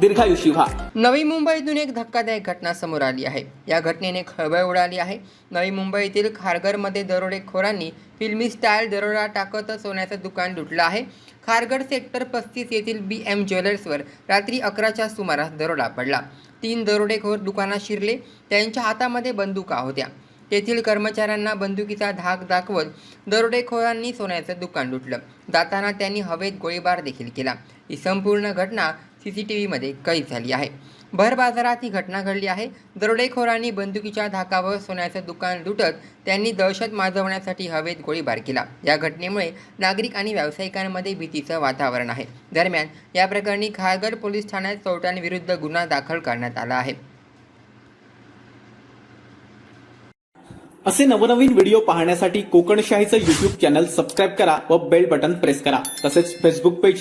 दीर्घायुषी व्हा नवी मुंबईतून एक धक्कादायक घटना समोर आली आहे. या घटनेने खळबळ उडाली आहे. नवी मुंबईतील खारघरमध्ये दरोडेखोरांनी फिल्मी स्टाईल दरोडा टाकत सोन्याचं दुकान लुटलं आहे. खारगड सेक्टर पस्तीस येथील बी एम ज्वेलर्सवर रात्री अकराच्या सुमारास दरोडा पडला. तीन दरोडेखोर दुकानात शिरले. त्यांच्या हातामध्ये बंदुका होत्या. तेथील कर्मचाऱ्यांना बंदुकीचा धाक दाखवत दरोडेखोरांनी सोन्याचं दुकान लुटलं. जाताना त्यांनी हवेत गोळीबार देखील केला. ही संपूर्ण घटना सी सी टी व्हीमध्ये कैद झाली आहे. भर बाजारात ही घटना घडली आहे. दरोडेखोरांनी बंदुकीच्या धाकावर सोन्याचं दुकान लुटत त्यांनी दहशत माजवण्यासाठी हवेत गोळीबार केला. या घटनेमुळे नागरिक आणि व्यावसायिकांमध्ये भीतीचं वातावरण आहे. दरम्यान या प्रकरणी खारघर पोलीस ठाण्यात चोरट्यांविरुद्ध गुन्हा दाखल करण्यात आला आहे. असे नवनवीन व्हिडिओ पाहण्यासाठी कोकणशाहीचं युट्यूब चॅनल सबस्क्राईब करा व बेल बटन प्रेस करा. तसेच फेसबुक पेज